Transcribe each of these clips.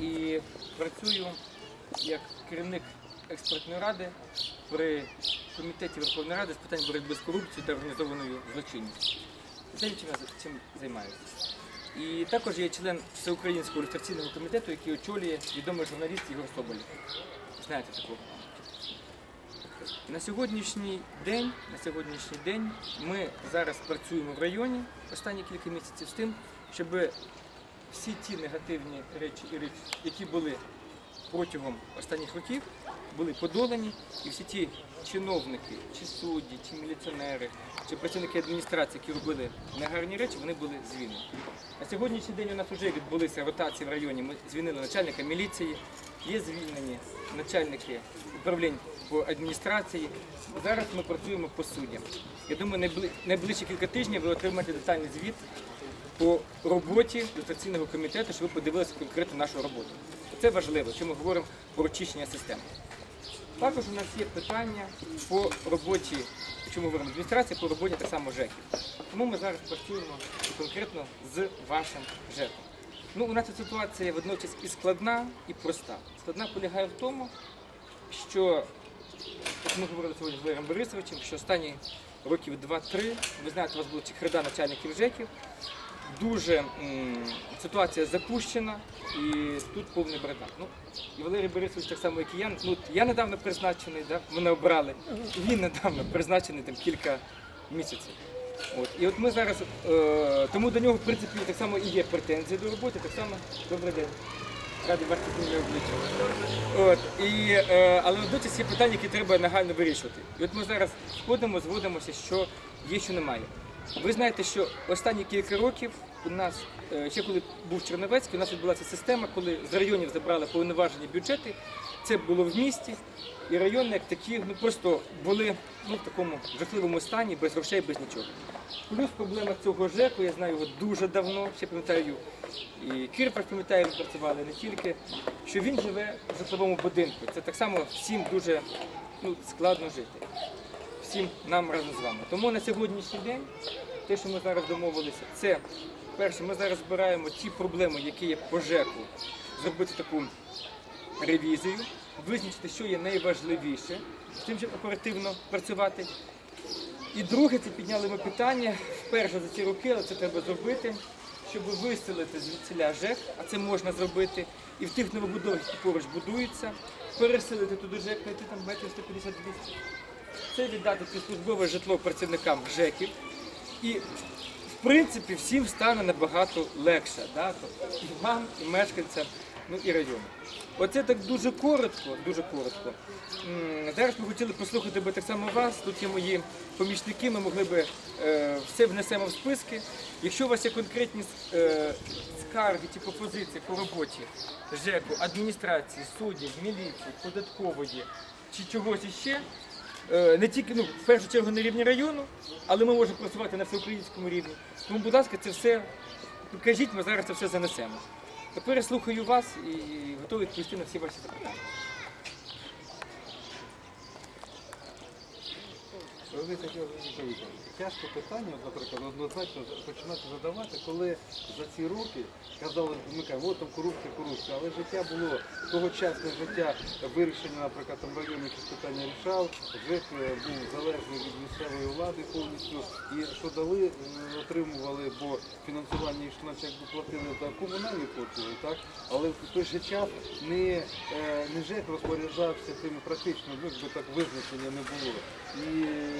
і працюю як керівник експертної ради при комітеті Верховної Ради з питань боротьби з корупцією та організованою злочинністю. Цим чим я чим займаюся. І також я член Всеукраїнського ілюстраційного комітету, який очолює відомий журналіст Ігор Соболєв. Знаєте такого? На сьогоднішній день, на сьогоднішній день ми зараз працюємо в районі останні кілька місяців з тим, щоб всі ті негативні речі, і речі, які були протягом останніх років, були подолані, і всі ті чиновники, чи судді, чи міліціонери, чи працівники адміністрації, які робили негарні речі, вони були звільнені. На сьогоднішній день у нас вже відбулися ротації в районі. Ми звільнили начальника міліції, є звільнені начальники управлінь по адміністрації. Зараз ми працюємо по суддям. Я думаю, найближчі кілька тижнів ви отримаєте детальний звіт по роботі люстраційного комітету, щоб ви подивилися конкретно нашу роботу. Це важливо, що ми говоримо про очищення системи. Також у нас є питання по роботі, ми говоримо адміністрації, по роботі так само ЖЕКів. Тому ми зараз працюємо конкретно з вашим ЖЕКом. Ну, у нас ця ситуація водночас і складна, і проста. Складна полягає в тому, що, як ми говорили сьогодні з Валерієм Борисовичем, що останні років 2-3, ви знаєте, у вас була чехарда начальників ЖЕКів, дуже ситуація запущена і тут повний бардак. Ну, і Валерій Борисович так само, як і я. Ну, я недавно призначений, да, мене обрали. Він недавно призначений там кілька місяців. От. І от ми зараз, е, тому до нього, в принципі, так само і є претензії до роботи, так само добрий день. Бачити моє обличчя. Е, але водночас є питання, які треба нагально вирішувати. І от ми зараз сходимо, зводимося, що є, що немає. Ви знаєте, що останні кілька років у нас, е, ще коли був Черновецький, у нас відбулася система, коли з районів забрали повноважені бюджети. Це було в місті, і райони як такі ну, просто були ну, в такому жахливому стані, без грошей, без нічого. Плюс проблема цього ЖЕКу, я знаю його дуже давно, ще пам'ятаю, і Кирпаш пам'ятаю, ви працювали не тільки, що він живе в житловому будинку. Це так само всім дуже ну, складно жити. Всім нам разом з вами. Тому на сьогоднішній день те, що ми зараз домовилися, це перше, ми зараз збираємо ті проблеми, які є по ЖЕКу, зробити таку ревізію, визначити, що є найважливіше, з щоб оперативно працювати. І друге, це підняли ми питання вперше за ці роки, але це треба зробити, щоб виселити звідсіля ЖЕК, а це можна зробити, і в тих новобудовах, які поруч будуються, переселити туди ЖЕК, знайти там метрів 150 200 Це віддати службове житло працівникам ЖЕКів. І в принципі всім стане набагато легше, да? тобто і вам, і мешканцям, ну і району. Оце так дуже коротко, дуже коротко. Зараз ми хотіли послухати би так само вас. Тут є мої помічники, ми могли би е, все внесемо в списки. Якщо у вас є конкретні е, скарги чи пропозиції по роботі ЖЕКу, адміністрації, суддів, міліції, податкової чи чогось іще, не тільки ну, в першу чергу на рівні району, але ми можемо працювати на всеукраїнському рівні. Тому, будь ласка, це все покажіть, ми зараз це все занесемо. Тепер я слухаю вас і готовий відповісти на всі ваші запитання. Ви таке відповідати. Питання, наприклад, однозначно починати задавати, коли за ці роки казали, от там корупція, корупція, але життя було тогочасне життя вирішення, наприклад, там район якісь питання рішав, ЖЕК е, був залежний від місцевої влади повністю, і що дали, е, отримували, бо фінансування йшло, якби платили за комунальні послуги, так? Але в той же час не, е, не ЖЕК розпоряджався тим практично, ну, якби так визначення не було. І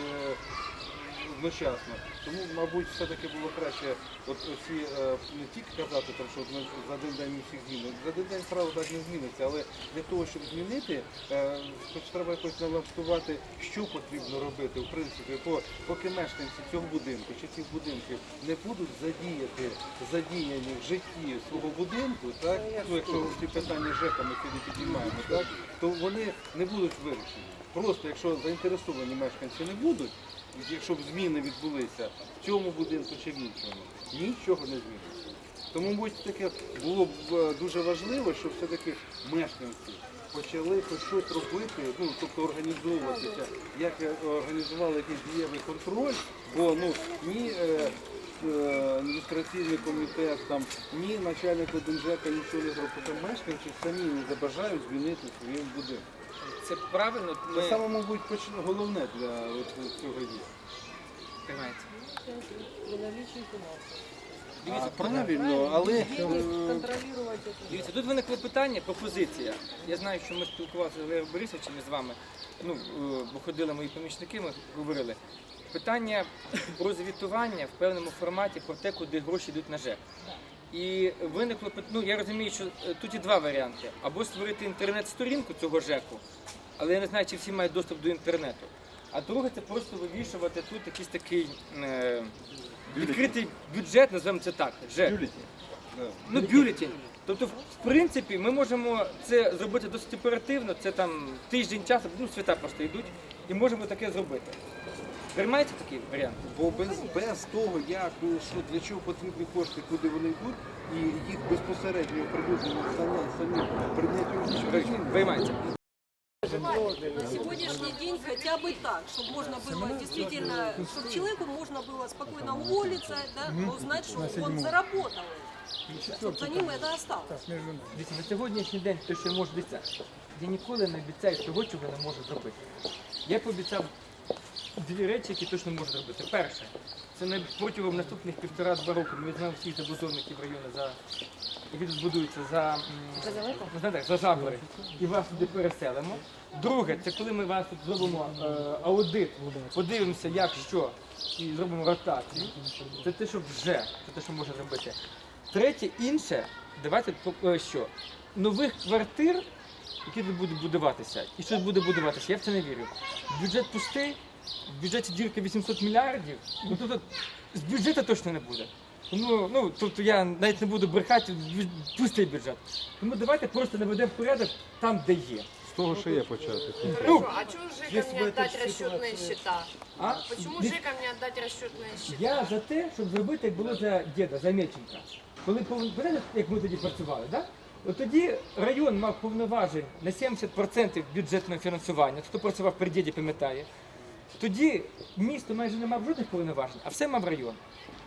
одночасно. Тому, мабуть, все-таки було краще от оці, е, не тільки казати, там, що ми за один день ми всіх змінимо. За один день справа так не зміниться, але для того, щоб змінити, е, хоч треба якось налаштувати, що потрібно робити, в принципі, бо поки мешканці цього будинку чи цих будинків не будуть задіяти, задіяні в житті свого будинку, так, ну, якщо ці питання ЖЕКа ми сьогодні піднімаємо, так, то вони не будуть вирішені. Просто якщо заінтересовані мешканці не будуть, якщо б зміни відбулися в цьому будинку чи в іншому, нічого не зміниться. Тому, мабуть, таке було б е, дуже важливо, щоб все-таки мешканці почали хоч щось робити, ну тобто організовуватися, як е, організували якийсь дієвий контроль, бо ну ні. е, е, адміністраційний комітет, там ні начальник ОДНЖЕКа нічого не зробив. Мешканці самі не забажають змінити свій будинок. Це правильно, ми Це саме, мабуть, головне для от цього є. Тримається. Наличии. Дивіться, А, правильно, але е, контролировать это. Дивіться, тут виникло питання, пропозиція. Я знаю, що ми спілкувалися з Олегом Борисовичем і з вами. Ну, е, бо ходили мої помічники, ми говорили. Питання про звітування в певному форматі про те, куди гроші йдуть на ЖЕК. І виникло пит- ну я розумію, що е, тут є два варіанти: або створити інтернет-сторінку цього ЖЕКу, але я не знаю, чи всі мають доступ до інтернету. А друге, це просто вивішувати тут якийсь такий е, відкритий бюджет, називаємо це так. ЖЕК. Ну, бюлетень. Тобто, в принципі, ми можемо це зробити досить оперативно, це там тиждень часу, ну свята просто йдуть, і можемо таке зробити. Приймається такий варіант? Бо без, без того, як ну, що для чого потрібні кошти, куди вони йдуть, і їх безпосередньо оприлюднено самі, прийняття. Приймається. На сегодняшний день хотя бы так, чтобы можно было действительно, чтобы человеку можно было спокойно уволиться, да, но знать, что он заработал, чтобы за ним это осталось. Дивіться, на сьогоднішній день те, що я можу обіцяти, я ніколи не обіцяю того, чого не можу зробити. Я пообіцяв дві речі, які точно можу зробити. Перше, це не протягом наступних півтора-два роки ми візьмемо всіх забудовників району за які тут будуються за, м, ну, за жабри і вас туди переселимо. Друге, це коли ми вас тут зробимо е, аудит, подивимося, як що, і зробимо ротацію. Це те, що вже, це те, що можна зробити. Третє, інше, давайте е, що? Нових квартир, які тут будуть будуватися, і щось буде будуватися, я в це не вірю. Бюджет пустий, в бюджеті дірка 800 мільярдів, ну тобто з бюджету точно не буде. Тому, ну, тобто я навіть не буду брехати, бю- пустий бюджет. Тому давайте просто наведемо порядок там, де є. З того, що є почати. Ну, А чего если ЖЭКам бы не это отдать ситуация- расчетные счета? а? Почему Ні- ЖЭКам не отдать расчетные счета? Я за те, щоб зробити, як було за діда, за Меченка. Коли пов- пам'ятаєте, як ми тоді працювали, да? От тоді район мав повноважень на 70% бюджетного фінансування. Хто працював при діді, пам'ятає. Тоді місто майже не мав жодних повноважень, а все мав район.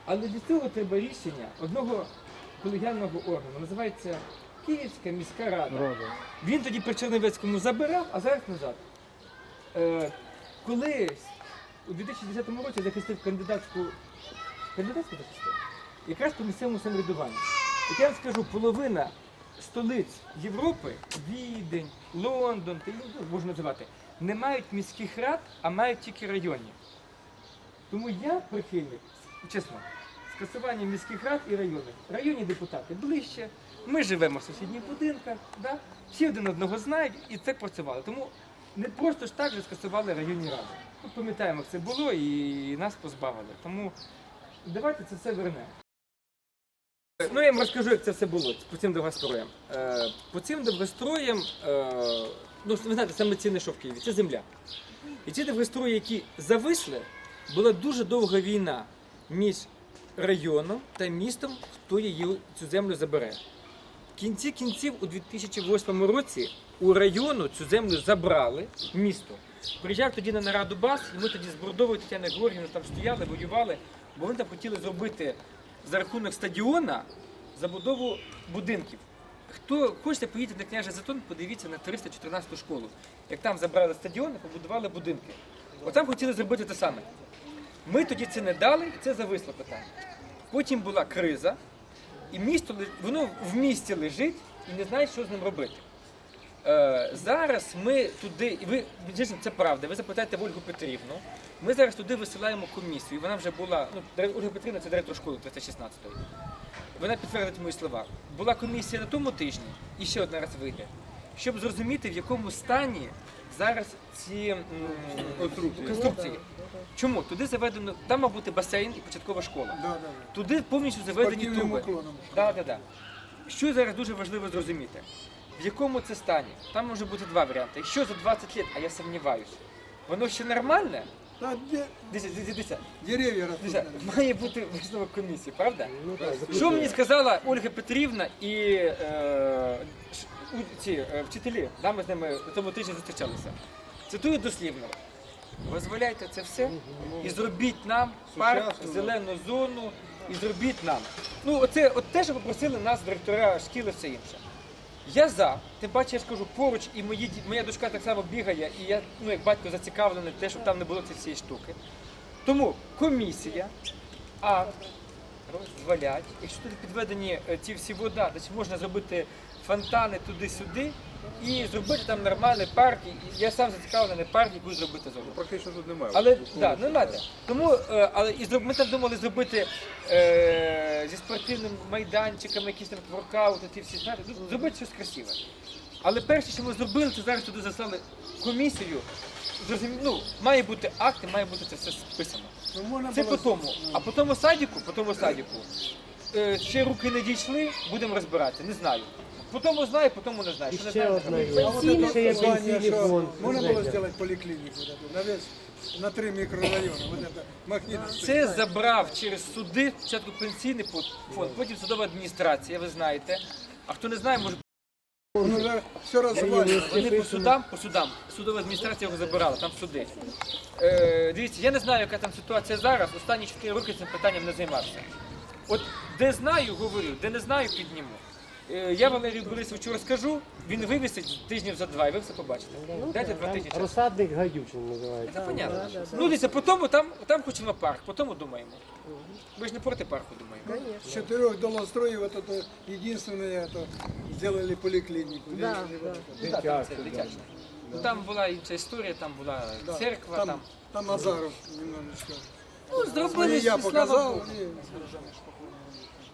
Але для цього треба рішення одного колегіального органу, називається Київська міська рада. Він тоді при Чернівецькому забирав, а зараз назад. Е, коли у 2010 році захистив кандидатську кандидатську захистив, якраз по місцевому самоврядуванню. Як я вам скажу, половина столиць Європи, Відень, Лондон, й, ну, можна називати, не мають міських рад, а мають тільки районні. Тому я прихильник, чесно, скасування міських рад і районних. Районні депутати ближче, ми живемо в сусідніх будинках, да? всі один одного знають і це працювало. Тому не просто ж так же скасували районні ради. Ми пам'ятаємо, як це було і нас позбавили. Тому давайте це все вернемо. Ну, я вам розкажу, як це все було по цим довгостроям. Е, по цим довгостроям, ну, ви знаєте, саме цінне, що в Києві, це земля. І ці довгострої, які зависли, була дуже довга війна між районом та містом, хто її цю землю забере. В кінці кінців у 2008 році у району цю землю забрали місто. Приїжджав тоді на нараду БАС, і ми тоді з Бордовою Тетяною Георгіївною там стояли, воювали, бо вони там хотіли зробити за рахунок стадіона забудову будинків. Хто хочете, поїдьте на княжий Затон, подивіться на 314 школу. Як там забрали стадіон і побудували будинки. От там хотіли зробити те саме. Ми тоді це не дали, і це зависло питання. Потім була криза, і місто воно в місті лежить і не знає, що з ним робити. Е, зараз ми туди, і ви звісно, це правда. Ви запитаєте Ольгу Петрівну. Ми зараз туди висилаємо комісію. Вона вже була. Ну, Ольга Петрівна це директор школи 316-ї. Вона підтвердить мої слова. Була комісія на тому тижні і ще одна раз вийде, щоб зрозуміти, в якому стані зараз ці м, конструкції. Чому? Туди заведено, там мав бути басейн і початкова школа. Туди повністю заведені труби. Да, да, да. Що зараз дуже важливо зрозуміти, в якому це стані? Там може бути два варіанти. Якщо за 20 років, а я сумніваюся, воно ще нормальне, Да, де- дивіться, дивіться, дивіться, растут. дивіться, має бути висновок комісії, правда? Що мені сказала Ольга Петрівна і е, ш- у- ці е, вчителі? Да, ми з ними на тому тижні зустрічалися. Цитую дослівно. Дозволяйте це все і зробіть нам парк, зелену зону, і зробіть нам. Ну, оце от те, що попросили нас директора шкіли, все інше. Я за, тим паче я ж кажу, поруч і мої, моя дочка так само бігає, і я, ну як батько зацікавлений те, щоб там не було цієї всієї штуки. Тому комісія, акт розвалять. Якщо тут підведені е, ці всі вода, значить можна зробити фонтани туди-сюди і зробити там нормальний парк. І Я сам зацікавлений парк, який зробити зону. Практично тут немає. Але да, не треба. Тому е, але і зроб- ми там думали зробити е, зі спортивним майданчиками, якісь там воркаути, ті всі знаєте, ну, зробити щось красиве. Але перше, що ми зробили, це зараз туди заслали комісію. Зрозумі- ну, має бути акт, і має бути це все списано. Це по тому. А по тому садіку, по тому садіку, е, ще руки не дійшли, будемо розбирати. Не знаю. По тому знаю, по тому не знаю. Що не Ще знаю, одна не є. знаю. Ще є пенсійний фонд. Можно было Знаєте. сделать поликлинику вот эту, на весь, на три микрорайона, вот это, Махнитовский. Це забрав через суди спочатку пенсійний фонд, потім судова адміністрація, ви знаєте. А хто не знає, може Он уже все развалено. вони по судам, по судам, судова адміністрація його забирала, там суди. Е, дивіться, я не знаю, яка там ситуація зараз. Останні 4 роки цим питанням не займався. От де знаю, говорю, де не знаю, підніму. Е, я Валерію Борисовичу розкажу, він вивісить тижнів за два, і ви все побачите. Дайте два тижні часу. Розсадник гадючин називається. Це понятно. Ну, дивіться, по тому там, там хочемо парк, по тому думаємо. Ви ж не проти парку думаємо. С четырех долостроев вот это единственное, это сделали поликлинику. Да, Или вот да. это. Так, це дитяче. Ну, Там була інша історія, там була Да. церква, там, там. там Назаров немножечко. Ну, зробили, я слава показал. Богу. и-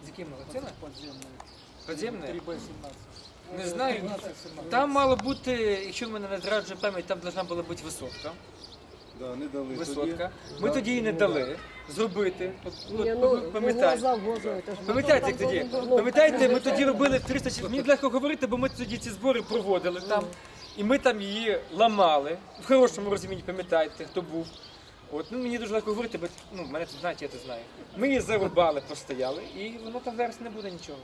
З яким магазином? Подземне? Не знаю. Там мало бути, якщо мене не зраджує пам'ять, там повинна була бути висотка. Да, не дали Висотка. Ми тоді її не дали зробити. От, от, ну, пам'ятаєте. глаза в глаза, это ж Пам'ятаєте, як тоді? Ну, Пам'ятаєте, ми тоді робили 300 чоловік. Мені легко говорити, бо ми тоді ці збори проводили там. І ми там її ламали. В хорошому розумінні пам'ятаєте, хто був. От, ну мені дуже легко говорити, бо ну, мене тут знають, я це знаю. Ми її зарубали, постояли, і воно там зараз не буде нічого.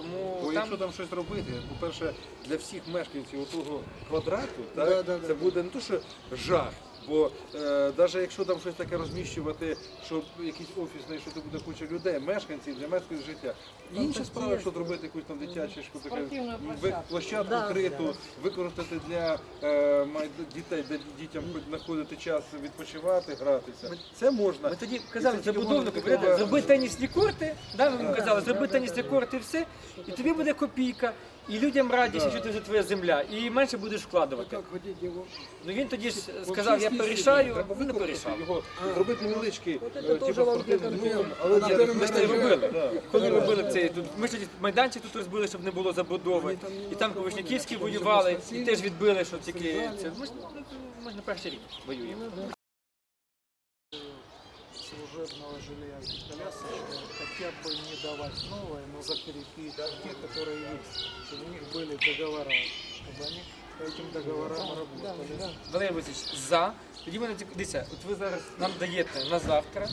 Тому Бо там якщо там щось робити, по-перше, для всіх мешканців того квадрату, так, Да, да, да. це буде не то, що жах. Бо е, навіть якщо там щось таке розміщувати, щоб якийсь офісний, що це буде куча людей, мешканців для мешканців життя. Інша справа, якщо зробити якусь там дитячу що таке, площадку. площадку криту, використати для е, май- дітей, де дітям хоч знаходити час відпочивати, гратися. Це можна. Ми тоді казали забудовнику, зроби тенісні корти, да, ми казали, зроби тенісні корти все, і тобі буде копійка, і людям радість, що це вже твоя земля, і менше будеш вкладувати. Ну він тоді ж сказав, я порішаю, він не використати порішав. його, зробити невеличкий, От це е, теж типу вам спортивний клуб. Але на Ми ж це етажі- робили. Коли робили цей тут, ми ж тоді майданчик тут розбили, щоб не було забудови. І там Ковишняківські воювали, і теж відбили, що тільки це. Ми ж, ну, ми ж не перший рік воюємо служебного жилья колясочным хотя бы не давать новое, но закрепить те, которые есть, чтобы у них были договора, чтобы они по этим договорам работали. Валерій Васильович, за. Тоді мене цік- дивіться, от ви зараз нам даєте на завтра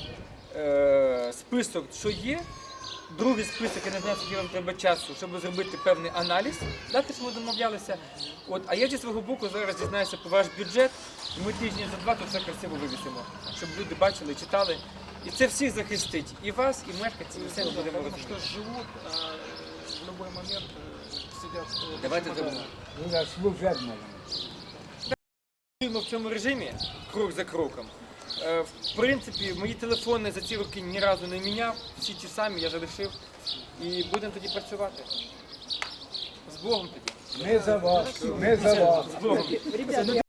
е, список, що є. Другий список, я не знаю, скільки вам треба часу, щоб зробити певний аналіз. Дати, що ми домовлялися. От, а я зі свого боку зараз дізнаюся про ваш бюджет, і ми тижні за два тут все красиво вивісимо, щоб люди бачили, читали. І це всіх захистить. І вас, і мешканців, і все ми будемо Потому розуміти. что живут, а в любой момент э, сидят в Давайте чемодане. зробимо. Працюємо в цьому режимі крок за кроком. Е, В принципі, мої телефони за ці роки ні разу не міняв, всі ті самі я залишив. І будемо тоді працювати. З Богом тоді. Ми за вас, ми за вас. З Богом. Ребята,